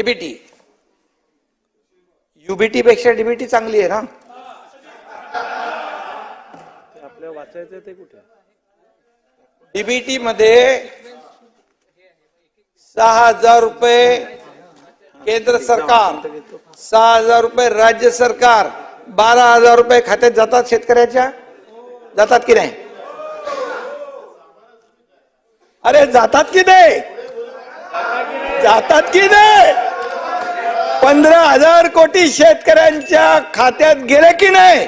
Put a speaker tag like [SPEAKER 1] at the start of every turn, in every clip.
[SPEAKER 1] DBT. UBT पेक्षा DBT चांगली आहे ना?
[SPEAKER 2] आपल्या वाचायचं ते कुठे?
[SPEAKER 1] डीबीटी मध्ये सहा हजार रुपये केंद्र सरकार सहा हजार रुपये राज्य सरकार बारा हजार रुपये खात्यात जातात शेतकऱ्याच्या? जातात की नाही? अरे जातात की नाही? जातात की नाही? पंधरा हजार कोटी शेतकऱ्यांच्या खात्यात गेले की नाही?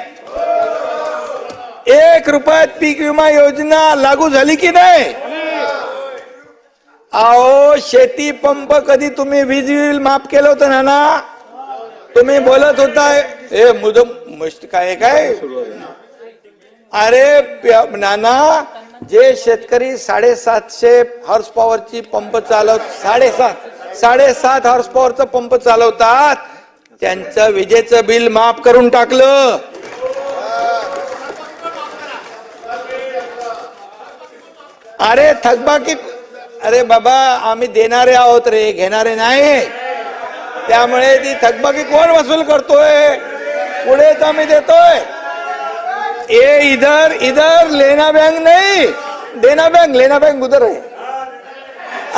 [SPEAKER 1] एक रुपयात पीक विमा योजना लागू झाली की नाही? अहो शेती पंप कधी तुम्ही वीज बिल माफ केलं होतं ना ना तुम्ही बोलत होता हे मुदम मस्त काय काय? अरे नाना जे शेतकरी साडेसातशे हॉर्स पॉवरची पंप चालवत साडेसात. साडेसात हॉर्स पॉवरचा पंप चालवतात. त्यांचं विजेचं बिल माफ करून टाकलं. अरे थकबाकी अरे बाबा आम्ही देणारे आहोत रे घेणारे नाही. त्यामुळे ती थकबाकी कोण वसूल करतोय? पुढे तर आम्ही देतोय. ए इधर इधर लेना बैंक नहीं. देना बैंक लेना बैंक उधर आहे.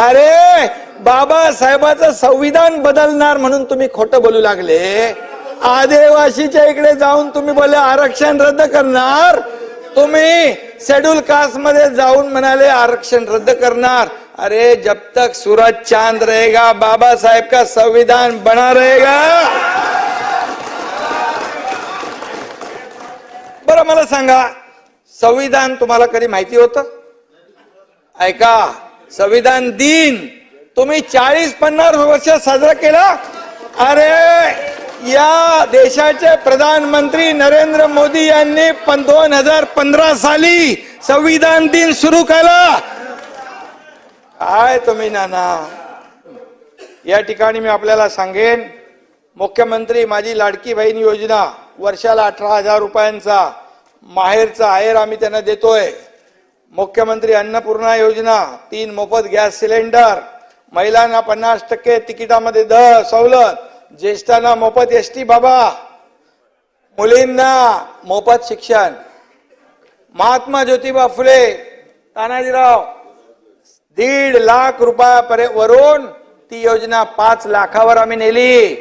[SPEAKER 1] अरे बाबासाहेबाचं संविधान बदलणार म्हणून तुम्ही खोटं बोलू लागले. आदिवासीच्या इकडे जाऊन तुम्ही बोले आरक्षण रद्द करणार. तुम्ही शेड्यूल कास्टमध्ये जाऊन म्हणाले आरक्षण रद्द करणार. अरे जब तक सूरज चांद रहेगा बाबा साहेब का संविधान बना रहेगा? बरं मला सांगा संविधान तुम्हाला कधी माहिती होतं? ऐका संविधान दिन तुम्ही चाळीस पन्नास वर्ष साजरा केला? अरे या देशाचे प्रधानमंत्री नरेंद्र मोदी यांनी पण दोन हजार पंधरा साली संविधान दिन सुरू केला. काय तुम्ही नाना? या ठिकाणी मी आपल्याला सांगेन मुख्यमंत्री माझी लाडकी बहीण योजना वर्षाला अठरा हजार रुपयांचा माहेरचा आहेर आम्ही त्यांना देतोय. मुख्यमंत्री अन्नपूर्णा योजना तीन मोफत गॅस सिलेंडर महिलांना पन्नास टक्के तिकिटामध्ये दर सवलत. ज्येष्ठांना मोफत एस टी बाबा. मुलींना मोफत शिक्षण. महात्मा ज्योतिबा फुले तानाजीराव दीड लाख रुपयापर्यंत वरून ती योजना पाच लाखावर आम्ही नेली.